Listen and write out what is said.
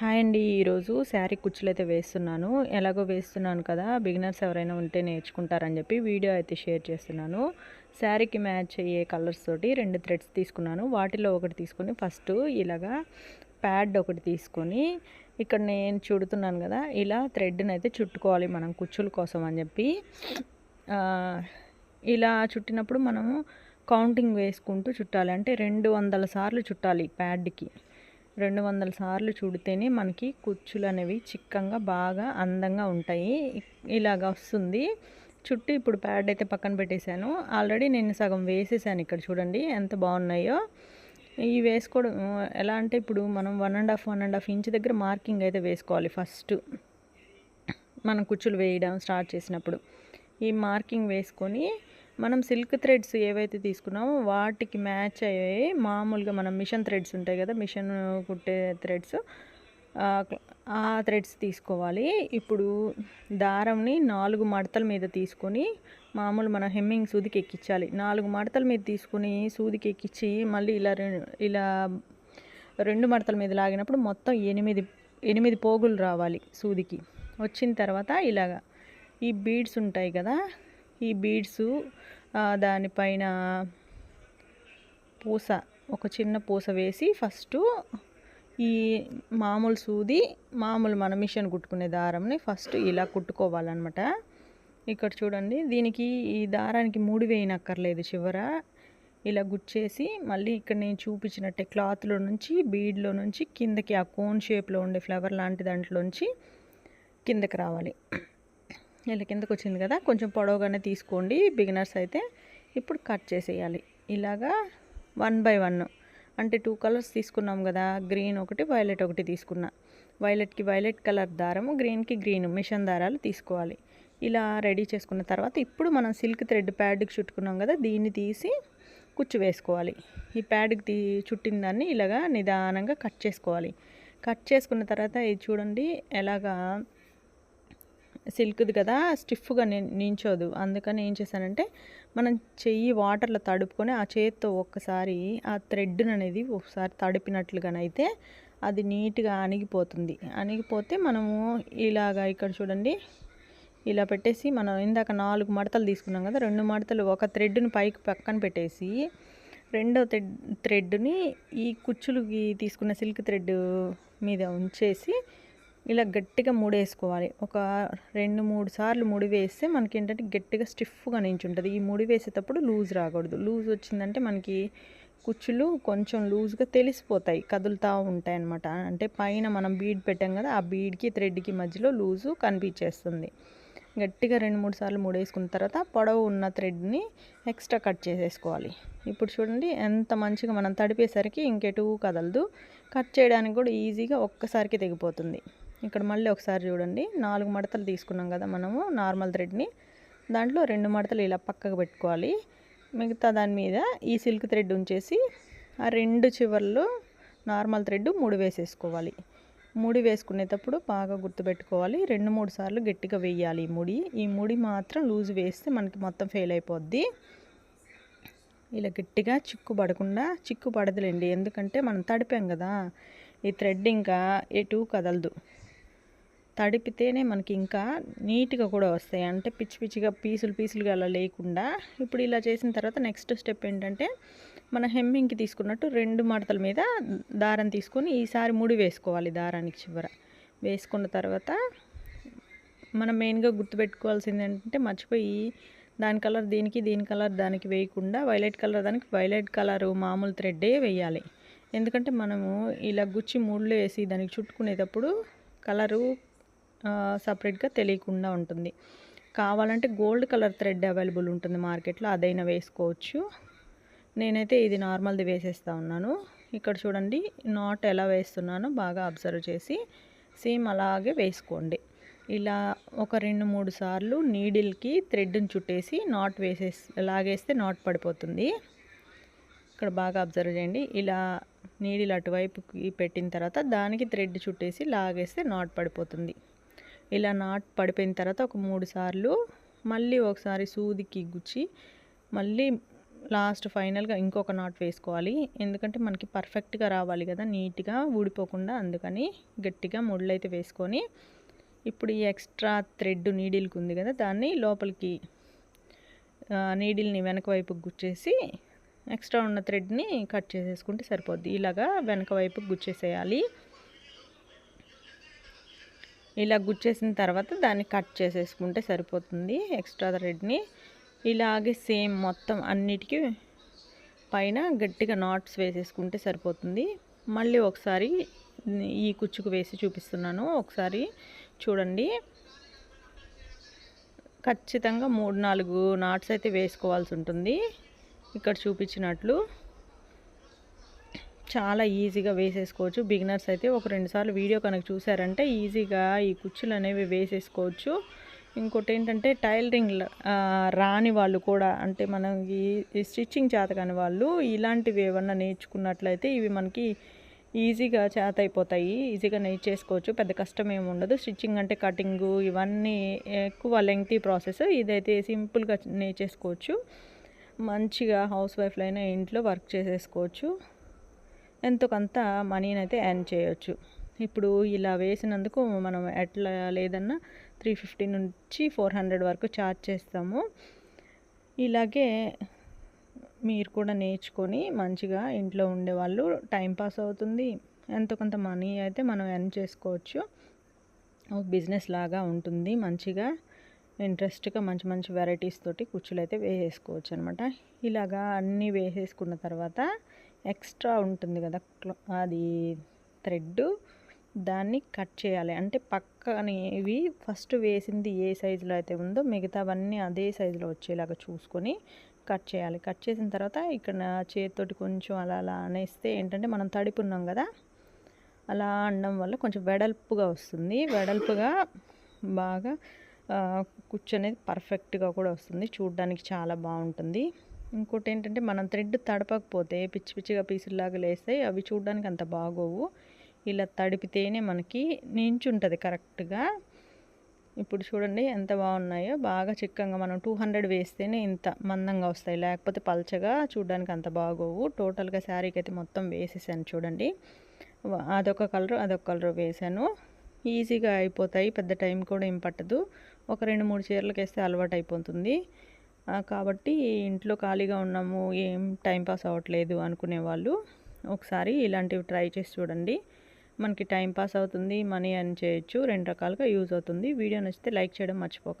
Hi అండి. ఈరోజు శారీ కుచ్చులు అయితే వేస్తున్నాను. ఎలాగో వేస్తున్నాను కదా బిగినర్స్ ఎవరైనా ఉంటే నేర్చుకుంటారని చెప్పి వీడియో అయితే షేర్ చేస్తున్నాను. శారీకి మ్యాచ్ అయ్యే కలర్స్ తోటి రెండు థ్రెడ్స్ తీసుకున్నాను. వాటిలో ఒకటి తీసుకొని ఫస్ట్ ఇలాగా ప్యాడ్ ఒకటి తీసుకొని ఇక్కడ నేను చుడుతున్నాను కదా ఇలా థ్రెడ్ని అయితే చుట్టుకోవాలి మనం కుచ్చుల కోసం అని చెప్పి. ఇలా చుట్టినప్పుడు మనము కౌంటింగ్ వేసుకుంటూ చుట్టాలి. అంటే రెండు వందల సార్లు చుట్టాలి ప్యాడ్కి. రెండు వందల సార్లు చుడితేనే మనకి కుచ్చులు అనేవి చిక్కంగా బాగా అందంగా ఉంటాయి. ఇలాగ వస్తుంది. చుట్టూ ఇప్పుడు ప్యాడ్ అయితే పక్కన పెట్టేశాను. ఆల్రెడీ నేను సగం వేసేసాను ఇక్కడ చూడండి ఎంత బాగున్నాయో. ఇవి వేసుకోవడం ఎలా అంటే ఇప్పుడు మనం one and half one and half inch దగ్గర మార్కింగ్ అయితే వేసుకోవాలి ఫస్ట్. మనం కుచ్చులు వేయడం స్టార్ట్ చేసినప్పుడు. ఈ మార్కింగ్ వేసుకొని మనం సిల్క్ థ్రెడ్స్ ఏవైతే తీసుకున్నామో వాటికి మ్యాచ్ అయ్యాయి మామూలుగా మనం మిషన్ థ్రెడ్స్ ఉంటాయి కదా మిషన్ కుట్టే థ్రెడ్స్. ఆ థ్రెడ్స్ తీసుకోవాలి. ఇప్పుడు దారంని నాలుగు మడతల మీద తీసుకొని మామూలు మన హెమ్మింగ్ సూదికి ఎక్కించాలి. నాలుగు మడతల మీద తీసుకొని సూదికి ఎక్కించి మళ్ళీ ఇలా ఇలా రెండు మడతల మీద లాగినప్పుడు మొత్తం ఎనిమిది ఎనిమిది పోగులు రావాలి సూదికి. వచ్చిన తర్వాత ఇలాగా ఈ బీడ్స్ ఉంటాయి కదా ఈ బీడ్స్ దానిపైన పూస ఒక చిన్న పూస వేసి ఫస్ట్ ఈ మామూలు సూది మామూలు మన మిషన్ కుట్టుకునే దారంని ఫస్ట్ ఇలా కుట్టుకోవాలన్నమాట. ఇక్కడ చూడండి దీనికి ఈ దారానికి మూడు వేయనక్కర్లేదు చివర. ఇలా గుచ్చేసి మళ్ళీ ఇక్కడ నేను చూపించినట్టే క్లాత్లో నుంచి బీడ్లో నుంచి కిందకి ఆ కోన్ షేప్లో ఉండే ఫ్లవర్ లాంటి దాంట్లోంచి కిందకి రావాలి. ఇలా కిందకు వచ్చింది కదా కొంచెం పొడవుగానే తీసుకోండి బిగినర్స్ అయితే ఇప్పుడు కట్ చేసేయాలి. ఇలాగా వన్ బై వన్ అంటే టూ కలర్స్ తీసుకున్నాం కదా గ్రీన్ ఒకటి వైలెట్ ఒకటి తీసుకున్నా. వైలెట్కి వైలెట్ కలర్ దారము గ్రీన్కి గ్రీన్ మిషన్ దారాలు తీసుకోవాలి. ఇలా రెడీ చేసుకున్న తర్వాత ఇప్పుడు మనం సిల్క్ థ్రెడ్ ప్యాడ్కి చుట్టుకున్నాం కదా దీన్ని తీసి కుచ్చు వేసుకోవాలి. ఈ ప్యాడ్కి తీ చుట్టిన దాన్ని ఇలాగా నిదానంగా కట్ చేసుకోవాలి. కట్ చేసుకున్న తర్వాత ఇది చూడండి ఎలాగా సిల్క్ది కదా స్టిఫ్గా నించోదు. అందుకని ఏం చేశానంటే మనం చెయ్యి వాటర్లో తడుపుకొని ఆ చేతితో ఒక్కసారి ఆ థ్రెడ్ అనేది ఒకసారి తడిపినట్లుగానైతే అది నీట్గా అణిగిపోతుంది. అణిగిపోతే మనము ఇలాగా ఇక్కడ చూడండి ఇలా పెట్టేసి మనం ఇందాక నాలుగు మడతలు తీసుకున్నాం కదా రెండు మడతలు ఒక థ్రెడ్ని పైకి పక్కన పెట్టేసి రెండో థ్రెడ్ థ్రెడ్ని ఈ కుచ్చులుకి తీసుకున్న సిల్క్ థ్రెడ్ మీద ఉంచేసి ఇలా గట్టిగా ముడేసుకోవాలి. ఒక రెండు మూడు సార్లు ముడి వేస్తే మనకి ఏంటంటే గట్టిగా స్టిఫ్గా నించుంటుంది. ఈ ముడి వేసేటప్పుడు లూజ్ రాకూడదు. లూజ్ వచ్చిందంటే మనకి కుచ్చులు కొంచెం లూజ్గా తెలిసిపోతాయి. కదులుతూ ఉంటాయి అన్నమాట అంటే పైన మనం బీడ్ పెట్టాం కదా ఆ బీడ్కి థ్రెడ్కి మధ్యలో లూజు కనిపించేస్తుంది. గట్టిగా రెండు మూడు సార్లు ముడేసుకున్న తర్వాత పొడవు ఉన్న థ్రెడ్ని ఎక్స్ట్రా కట్ చేసేసుకోవాలి. ఇప్పుడు చూడండి ఎంత మంచిగా మనం తడిపేసరికి ఇంకెటు కదలదు. కట్ చేయడానికి కూడా ఈజీగా ఒక్కసారికి తెగిపోతుంది. ఇక్కడ మళ్ళీ ఒకసారి చూడండి. నాలుగు మడతలు తీసుకున్నాం కదా మనము నార్మల్ థ్రెడ్ని. దాంట్లో రెండు మడతలు ఇలా పక్కకు పెట్టుకోవాలి. మిగతా దాని మీద ఈ సిల్క్ థ్రెడ్ ఉంచేసి ఆ రెండు చివర్లు నార్మల్ థ్రెడ్ ముడి వేసేసుకోవాలి. ముడి వేసుకునేటప్పుడు బాగా గుర్తుపెట్టుకోవాలి. రెండు మూడు సార్లు గట్టిగా వేయాలి ఈ ముడి. ఈ ముడి మాత్రం లూజ్ వేస్తే మనకి మొత్తం ఫెయిల్ అయిపోద్ది. ఇలా గట్టిగా చిక్కు పడకుండా చిక్కు పడదులేండి. ఎందుకంటే మనం తడిపాం కదా. ఈ థ్రెడ్ ఇంకా ఎటు కదలదు. తడిపితేనే మనకి ఇంకా నీట్గా కూడా వస్తాయి. అంటే పిచ్చి పిచ్చిగా పీసులు పీసులుగా అలా లేకుండా ఇప్పుడు ఇలా చేసిన తర్వాత నెక్స్ట్ స్టెప్ ఏంటంటే మన హెమ్మింగ్కి తీసుకున్నట్టు రెండు మడతల మీద దారం తీసుకొని ఈసారి ముడి వేసుకోవాలి దారానికి చివర. వేసుకున్న తర్వాత మనం మెయిన్గా గుర్తుపెట్టుకోవాల్సింది ఏంటంటే మర్చిపోయి దాని కలర్ దీనికి దీని కలర్ దానికి వేయకుండా వైలెట్ కలర్ దానికి వైలెట్ కలర్ మామూలు థ్రెడ్డే వేయాలి. ఎందుకంటే మనము ఇలా గుచ్చి ముళ్ళు వేసి దానికి చుట్టుకునేటప్పుడు కలరు సపరేట్గా తెలియకుండా ఉంటుంది. కావాలంటే గోల్డ్ కలర్ థ్రెడ్ అవైలబుల్ ఉంటుంది మార్కెట్లో అదైనా వేసుకోవచ్చు. నేనైతే ఇది నార్మల్ది వేసేస్తా ఉన్నాను. ఇక్కడ చూడండి నాట్ ఎలా వేస్తున్నానో బాగా అబ్జర్వ్ చేసి సేమ్ అలాగే వేసుకోండి. ఇలా ఒక రెండు మూడు సార్లు నీడిల్కి థ్రెడ్ని చుట్టేసి నాట్ వేసేసి లాగేస్తే నాట్ పడిపోతుంది. ఇక్కడ బాగా అబ్జర్వ్ చేయండి. ఇలా నీడిల్ అటువైపుకి పెట్టిన తర్వాత దానికి థ్రెడ్ చుట్టేసి లాగేస్తే నాట్ పడిపోతుంది. ఇలా నాట్ పడిపోయిన తర్వాత ఒక మూడు సార్లు మళ్ళీ ఒకసారి సూదికి గుచ్చి మళ్ళీ లాస్ట్ ఫైనల్గా ఇంకొక నాట్ వేసుకోవాలి. ఎందుకంటే మనకి పర్ఫెక్ట్గా రావాలి కదా నీట్గా ఊడిపోకుండా అందుకని గట్టిగా ముళ్ళైతే వేసుకొని ఇప్పుడు ఈ ఎక్స్ట్రా థ్రెడ్ నీడిల్కి ఉంది కదా దాన్ని లోపలికి నీడిల్ని వెనక వైపుకి గుచ్చేసి ఎక్స్ట్రా ఉన్న థ్రెడ్ని కట్ చేసేసుకుంటే సరిపోద్ది. ఇలాగా వెనక వైపుకి గుచ్చేసేయాలి. ఇలా గుచ్చేసిన తర్వాత దాన్ని కట్ చేసేసుకుంటే సరిపోతుంది ఎక్స్ట్రా థ్రెడ్ని. ఇలాగే సేమ్ మొత్తం అన్నిటికీ పైన గట్టిగా నాట్స్ వేసేసుకుంటే సరిపోతుంది. మళ్ళీ ఒకసారి ఈ కుచ్చుకు వేసి చూపిస్తున్నాను. ఒకసారి చూడండి. ఖచ్చితంగా మూడు నాలుగు నాట్స్ అయితే వేసుకోవాల్సి ఉంటుంది. ఇక్కడ చూపించినట్లు. చాలా ఈజీగా వేసేసుకోవచ్చు. బిగినర్స్ అయితే ఒక రెండు సార్లు వీడియో కనుక చూసారంటే ఈజీగా ఈ కుచ్చులు అనేవి వేసేసుకోవచ్చు. ఇంకోటి ఏంటంటే టైలరింగ్ రాని వాళ్ళు కూడా అంటే మనకి స్టిచ్చింగ్ చేత కాని వాళ్ళు ఇలాంటివి ఏమన్నా నేర్చుకున్నట్లయితే ఇవి మనకి ఈజీగా చేత అయిపోతాయి ఈజీగా నేర్చేసుకోవచ్చు. పెద్ద కష్టం ఏమి ఉండదు. స్టిచ్చింగ్ అంటే కటింగు ఇవన్నీ ఎక్కువ లెంగ్తీ ప్రాసెస్. ఇదైతే సింపుల్గా నేర్చేసుకోవచ్చు. మంచిగా హౌస్ వైఫ్లైనా ఇంట్లో వర్క్ చేసేసుకోవచ్చు. ఎంతో కొంత మనీని అయితే ఎర్న్ చేయొచ్చు. ఇప్పుడు ఇలా వేసినందుకు మనం ఎట్లా లేదన్నా త్రీ ఫిఫ్టీ నుంచి ఫోర్ హండ్రెడ్ వరకు ఛార్జ్ చేస్తాము. ఇలాగే మీరు కూడా నేర్చుకొని మంచిగా ఇంట్లో ఉండేవాళ్ళు టైంపాస్ అవుతుంది. ఎంతో కొంత మనీ అయితే మనం ఎర్న్ చేసుకోవచ్చు. బిజినెస్ లాగా ఉంటుంది. మంచిగా ఇంట్రెస్ట్గా మంచి మంచి వెరైటీస్ తోటి కుర్చీలు అయితే వేసేసుకోవచ్చు అనమాట ఇలాగా అన్నీ వేసేసుకున్న తర్వాత ఎక్స్ట్రా ఉంటుంది కదా అది థ్రెడ్ దాన్ని కట్ చేయాలి. అంటే పక్కనేవి ఫస్ట్ వేసింది ఏ సైజులో అయితే ఉందో మిగతావన్నీ అదే సైజులో వచ్చేలాగా చూసుకొని కట్ చేయాలి. కట్ చేసిన తర్వాత ఇక్కడ చేతితోటి కొంచెం అలా అలా అనేస్తే ఏంటంటే మనం తడిపున్నాం కదా అలా అనడం వల్ల కొంచెం వెడల్పుగా వస్తుంది. వెడల్పుగా బాగా కుచ్చు అనేది పర్ఫెక్ట్గా కూడా వస్తుంది. చూడడానికి చాలా బాగుంటుంది. ఇంకోటి ఏంటంటే మనం థ్రెడ్ తడపకపోతే పిచ్చి పిచ్చిగా పీసుల్లాగా లేస్తాయి. అవి చూడడానికి అంత బాగోవు. ఇలా తడిపితేనే మనకి నించుంటుంది కరెక్ట్గా. ఇప్పుడు చూడండి ఎంత బాగున్నాయో. బాగా చిక్కగా మనం టూ హండ్రెడ్ వేస్తేనే ఇంత మందంగా వస్తాయి. లేకపోతే పల్చగా చూడడానికి అంత బాగోవు. టోటల్గా శారీకి అయితే మొత్తం వేసేసాను చూడండి. అదొక కలర్ అదొక కలర్ వేసాను. ఈజీగా అయిపోతాయి. పెద్ద టైం కూడా ఏం పట్టదు. ఒక రెండు మూడు చీరలకు వేస్తే అలవాటు అయిపోతుంది కాబట్టి ఇంట్లో ఖాళీగా ఉన్నాము ఏం టైంపాస్ అవ్వట్లేదు అనుకునే వాళ్ళు ఒకసారి ఇలాంటివి ట్రై చేసి చూడండి. మనకి టైం పాస్ అవుతుంది మనీ అని చేయొచ్చు రెండు రకాలుగా యూజ్ అవుతుంది. వీడియో నచ్చితే లైక్ చేయడం మర్చిపోకండి.